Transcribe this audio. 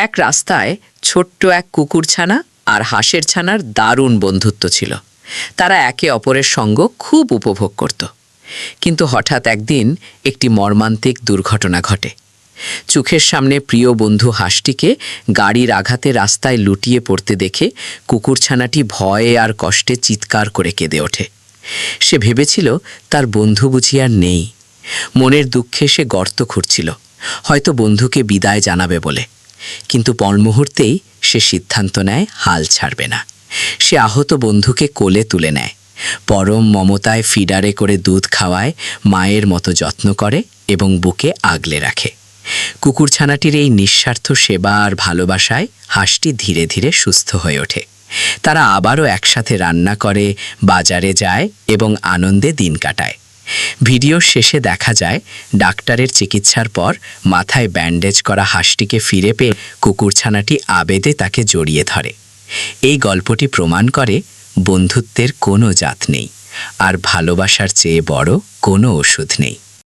এক রাস্তায় ছোট্ট এক কুকুরছানা আর হাঁসের ছানার দারুণ বন্ধুত্ব ছিল। তারা একে অপরের সঙ্গ খুব উপভোগ করত। কিন্তু হঠাৎ একদিন একটি মর্মান্তিক দুর্ঘটনা ঘটে। চোখের সামনে প্রিয় বন্ধু হাঁসটিকে গাড়ির আঘাতে রাস্তায় লুটিয়ে পড়তে দেখে কুকুরছানাটি ভয়ে আর কষ্টে চিৎকার করে কেঁদে ওঠে। সে ভেবেছিল, তার বন্ধু বুঝি আর নেই। মনের দুঃখে সে গর্ত খুঁড়ছিল। হয়তো বন্ধুকে বিদায় জানাবে বলে। কিন্তু পরমুহূর্তেই সে সিদ্ধান্ত নেয়, হাল ছাড়বে না। সে আহত বন্ধুকে কোলে তুলে নেয়। পরম মমতায় ফিডারে করে দুধ খাওয়ায়, মায়ের মতো যত্ন করে এবং বুকে আগলে রাখে। কুকুরছানাটির এই নিঃস্বার্থ সেবা আর ভালোবাসায় হাঁসটি ধীরে ধীরে সুস্থ হয়ে ওঠে। তারা আবারও একসাথে রান্না করে, বাজারে যায় এবং আনন্দে দিন কাটায়। ভিডিওর শেষে দেখা যায়, ডাক্তারের চিকিৎসার পর মাথায় ব্যান্ডেজ করা হাঁসটিকে ফিরে পেয়ে কুকুরছানাটি আবেদে তাকে জড়িয়ে ধরে। এই গল্পটি প্রমাণ করে বন্ধুত্বের কোনো জাত নেই, আর ভালোবাসার চেয়ে বড় কোনো ওষুধ নেই।